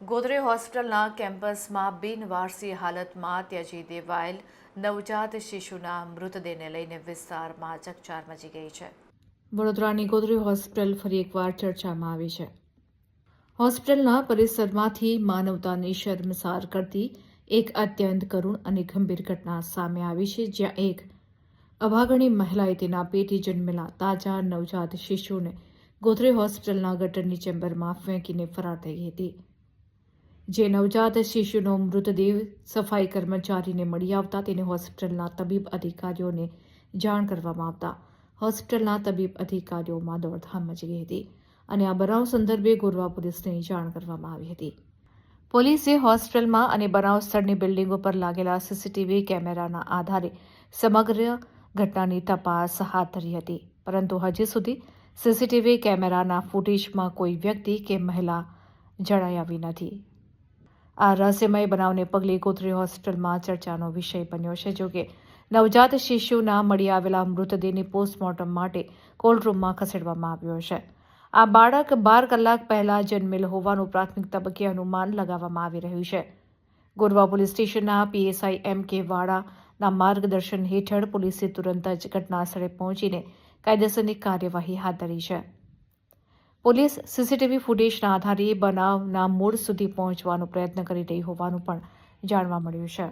ગોધરે હોસ્પિટલના કેમ્પસમાં બિનવારસી હાલતમાં ત્યજી દેવાયેલ નવજાત શિશુના મૃતદેહને લઈને વિસ્તારમાં ચકચાર મચી ગઈ છે. વડોદરાની ગોધરી હોસ્પિટલ ફરી એકવાર ચર્ચામાં આવી છે. હોસ્પિટલના પરિસરમાંથી માનવતાની શર્મસાર કરતી એક અત્યંત કરુણ અને ગંભીર ઘટના સામે આવી છે, જ્યાં એક અભાગણી મહિલાએ તેના પેટી જન્મેલા તાજા નવજાત શિશુને ગોધરે હોસ્પિટલના ગટરની ચેમ્બરમાં ફેંકીને ફરાર થઈ હતી. જે નવજાત શિશુનો મૃતદેહ સફાઈ કર્મચારીને મળી આવતા તેને હોસ્પિટલના તબીબ અધિકારીઓને જાણ કરવામાં આવતા હોસ્પિટલના તબીબ અધિકારીઓમાં દોડધામ મચી હતી અને આ બનાવ સંદર્ભે ગોરવા પોલીસને જાણ કરવામાં આવી હતી. પોલીસે હોસ્પિટલમાં અને બનાવ સ્થળની બિલ્ડિંગ પર લાગેલા સીસીટીવી કેમેરાના આધારે સમગ્ર ઘટનાની તપાસ હાથ ધરી હતી, પરંતુ હજી સુધી સીસીટીવી કેમેરાના ફૂટેજમાં કોઈ વ્યક્તિ કે મહિલા જણાઈ આવી નથી. આ રહસ્યમય બનાવને પગલે ગોત્રી હોસ્પિટલમાં ચર્ચાનો વિષય બન્યો છે. જોકે નવજાત શિશુના મળી આવેલા મૃતદેહને પોસ્ટમોર્ટમ માટે કોલ્ડ રૂમમાં ખસેડવામાં આવ્યો છે. આ બાળક બાર કલાક પહેલા જન્મેલ હોવાનું પ્રાથમિક તબક્કે અનુમાન લગાવવામાં આવી રહ્યું છે. ગોરવા પોલીસ સ્ટેશનના પીએસઆઈ એમ કે વાડાના માર્ગદર્શન હેઠળ પોલીસે તુરંત જ ઘટના સ્થળે પહોંચીને કાયદેસરની કાર્યવાહી હાથ ધરી છે. પોલીસ સીસીટીવી ફૂટેજના આધારે બનાવના મૂળ સુધી પહોંચવાનો પ્રયત્ન કરી રહી હોવાનું પણ જાણવા મળ્યું છે.